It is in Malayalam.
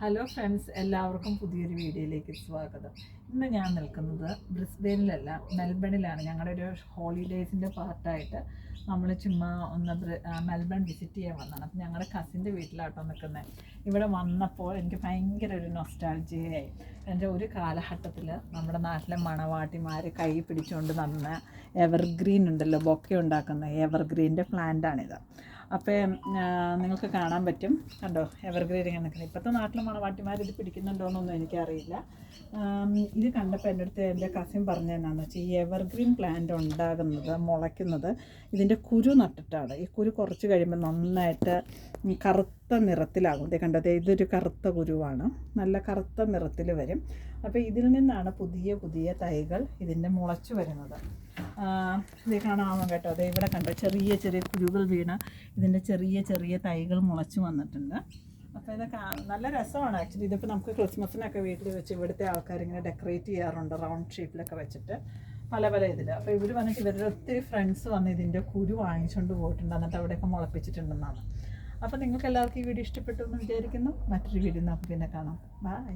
ഹലോ ഫ്രണ്ട്സ് എല്ലാവർക്കും പുതിയൊരു വീഡിയോയിലേക്ക് സ്വാഗതം. ഇന്ന് ഞാൻ നിൽക്കുന്നത് ബ്രിസ്ബെയിനിലല്ല മെൽബണിലാണ്. ഞങ്ങളുടെ ഒരു ഹോളിഡേയ്സിന്റെ പാർട്ടായിട്ട് നമ്മൾ ചുമ്മാ ഒന്ന് മെൽബൺ വിസിറ്റ് ചെയ്യാൻ വന്നതാണ്. അപ്പം ഞങ്ങളുടെ കസിന്റെ വീട്ടിലാട്ടോ നിൽക്കുന്നത് ഇവിടെ വന്നപ്പോൾ എനിക്ക് ഭയങ്കര ഒരു നൊസ്റ്റാൾജിയായി എന്റെ ഒരു കാലഘട്ടത്തിൽ നമ്മുടെ നാട്ടിലെ മണവാട്ടിമാർ കൈ പിടിച്ചുകൊണ്ട് നടന്ന എവർഗ്രീൻ ഉണ്ടല്ലോ ബൊക്കെ ഉണ്ടാക്കുന്ന എവർഗ്രീന്റെ പ്ലാന്റാണിത് അപ്പം നിങ്ങൾക്ക് കാണാൻ പറ്റും. കണ്ടോ എവർഗ്രീൻ ഇങ്ങനെ ഇപ്പോഴത്തെ നാട്ടിലെ മണവാട്ടിമാർ ഇത് പിടിക്കുന്നുണ്ടോയെന്നൊന്നും എനിക്കറിയില്ല. ഇത് കണ്ടപ്പോൾ എന്റെ അടുത്ത് എന്റെ കസിൻ പറഞ്ഞു തന്നാന്ന് വെച്ചാൽ ഈ എവർഗ്രീൻ പ്ലാന്റ് ഉണ്ടാകുന്നത് മുളയ്ക്കുന്നത് ഇതിന്റെ കുരു നട്ടിട്ടാണ്. ഈ കുരു കുറച്ച് കഴിയുമ്പോൾ നന്നായിട്ട് ഈ കറുത്ത നിറത്തിലാകും. ദേ കണ്ടത് ഇതൊരു കറുത്ത കുരുവാണ്. നല്ല കറുത്ത നിറത്തിൽ വരും. അപ്പോൾ ഇതിൽ നിന്നാണ് പുതിയ പുതിയ തൈകൾ ഇതിന്റെ മുളച്ചു വരുന്നത്. ഇത് കാണാമോ കേട്ടോ? അതെ ഇവിടെ കണ്ടോ ചെറിയ ചെറിയ കുരുകൾ വീണ് ഇതിന്റെ ചെറിയ ചെറിയ തൈകൾ മുളച്ചു വന്നിട്ടുണ്ട്. അപ്പോൾ ഇതൊക്കെ നല്ല രസമാണ് ആക്ച്വലി. ഇതിപ്പോൾ നമുക്ക് ക്രിസ്മസിനൊക്കെ വീട്ടിൽ വെച്ച് ഇവിടുത്തെ ആൾക്കാർ ഇങ്ങനെ ഡെക്കറേറ്റ് ചെയ്യാറുണ്ട് റൗണ്ട് ഷേപ്പിലൊക്കെ വെച്ചിട്ട് പല പല ഇതിൽ അപ്പോൾ ഇവർ വന്നിട്ട് ഇവരുടെ ഒത്തിരി ഫ്രണ്ട്സ് വന്ന് ഇതിന്റെ കുരു വാങ്ങിച്ചുകൊണ്ട് പോയിട്ടുണ്ട്. എന്നിട്ട് അവിടെയൊക്കെ മുളപ്പിച്ചിട്ടുണ്ടെന്നാണ്. അപ്പോൾ നിങ്ങൾക്ക് എല്ലാവർക്കും ഈ വീഡിയോ ഇഷ്ടപ്പെട്ടു എന്ന് വിചാരിക്കുന്നു. മറ്റൊരു വീഡിയോ നമുക്ക് പിന്നെ കാണാം. ബൈ